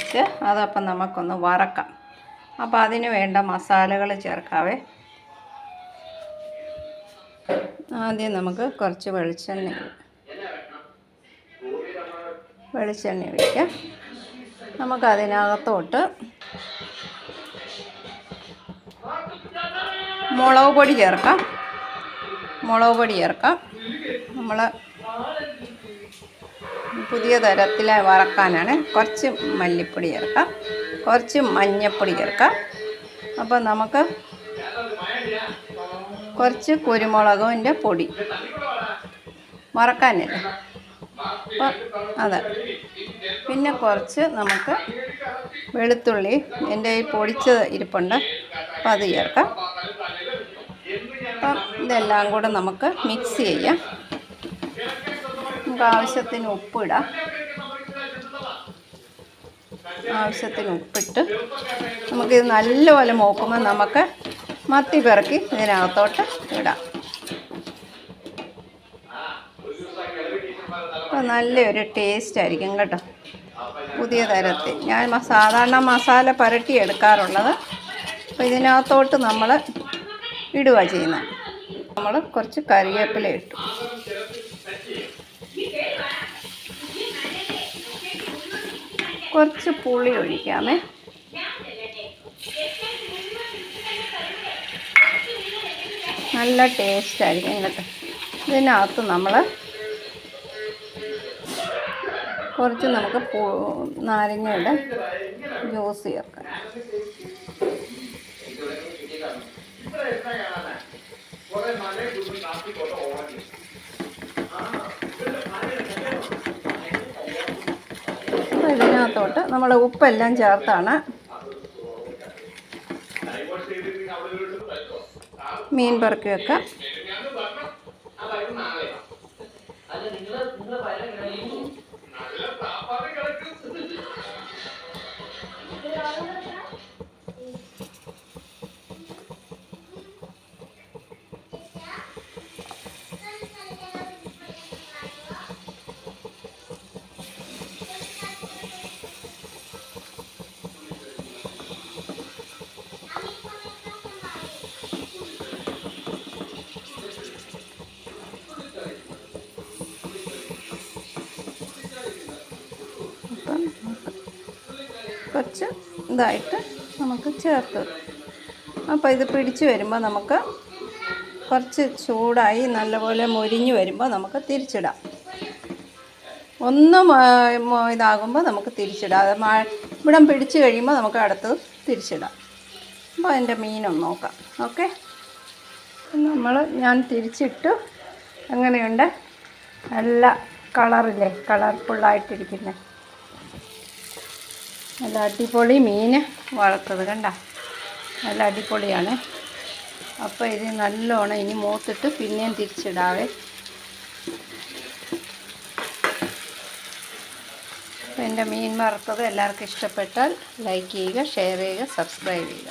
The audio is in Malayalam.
ഒഴിച്ച് അതപ്പം നമുക്കൊന്ന് വറക്കാം. അപ്പോൾ അതിന് വേണ്ട മസാലകൾ ചേർക്കാവേ. ആദ്യം നമുക്ക് കുറച്ച് വെളിച്ചെണ്ണ വെളിച്ചെണ്ണ ഒഴിക്കാം. നമുക്കതിനകത്തോട്ട് മുളക് പൊടി ചേർക്കാം. മുളക് പൊടി ചേർക്കാം. നമ്മൾ പുതിയ തരത്തിലെ വറക്കാനാണ് കുറച്ച് മല്ലിപ്പൊടി ചേർക്കാം. കുറച്ച് മഞ്ഞൾപ്പൊടി ചേർക്കാം. അപ്പോൾ നമുക്ക് കുറച്ച് കുരുമുളകിന്റെ പൊടി. വറക്കാനല്ലേ? അപ്പോൾ അതെ. പിന്നെ കുറച്ച് നമുക്ക് വെളുത്തുള്ളി. എന്റെ ഈ പൊടിച്ചത് ഇരിപ്പുണ്ട്. അപ്പം അത് ചേർക്കാം. അപ്പം ഇതെല്ലാം കൂടെ നമുക്ക് മിക്സ് ചെയ്യാം. നമുക്ക് ആവശ്യത്തിന് ഉപ്പിടാം. ആവശ്യത്തിന് ഉപ്പിട്ട് നമുക്കിത് നല്ലപോലെ മൂക്കുമ്പോൾ നമുക്ക് മത്തി പിറക്കി ഇതിനകത്തോട്ട് ഇടാം. അപ്പോൾ നല്ലൊരു ടേസ്റ്റ് ആയിരിക്കും കേട്ടോ. പുതിയ തരത്തിൽ. ഞാൻ സാധാരണ മസാല പുരട്ടി എടുക്കാറുള്ളത്. അപ്പോൾ ഇതിനകത്തോട്ട് നമ്മൾ ഇടുക ചെയ്യുന്നത്. നമ്മൾ കുറച്ച് കറിവേപ്പില ഇട്ടു. കുറച്ച് പുളി ഒഴിക്കാമേ. നല്ല ടേസ്റ്റ് ആയിരിക്കും കേട്ടോ ഇതിനകത്ത് നമ്മൾ കുറച്ച് നമുക്ക് നാരങ്ങയുടെ ജ്യൂസ് ചേർക്കാം. അപ്പോൾ ഇതിനകത്തോട്ട് നമ്മൾ ഉപ്പെല്ലാം ചേർത്താണ്. മീൻ പെറുക്കി കുറച്ച് ഇതായിട്ട് നമുക്ക് ചേർത്ത് അപ്പോൾ ഇത് പിടിച്ച് വരുമ്പോൾ നമുക്ക് കുറച്ച് ചൂടായി നല്ലപോലെ മൊരിഞ്ഞ് വരുമ്പോൾ നമുക്ക് തിരിച്ചിടാം. ഒന്ന് ഇതാകുമ്പോൾ നമുക്ക് തിരിച്ചിടാം. അത് ഇവിടം പിടിച്ച് കഴിയുമ്പോൾ നമുക്ക് അടുത്ത് തിരിച്ചിടാം. അപ്പോൾ അതിന്റെ മീനൊന്ന് നോക്കാം. ഓക്കെ? നമ്മൾ ഞാൻ തിരിച്ചിട്ടു. അങ്ങനെയുണ്ട് നല്ല കളറില്ലേ? കളർഫുള്ളായിട്ടിരിക്കുന്നത് നല്ല അടിപൊളി മീൻ വളർത്തത് കണ്ട. നല്ല അടിപൊളിയാണ്. അപ്പോൾ ഇത് നല്ലോണം ഇനി മൂത്തിട്ട് പിന്നെയും തിരിച്ചിടാവേ. എന്റെ മീൻ വറുത്തത് എല്ലാവർക്കും ഇഷ്ടപ്പെട്ടാൽ ലൈക്ക് ചെയ്യുക ഷെയർ ചെയ്യുക സബ്സ്ക്രൈബ് ചെയ്യുക.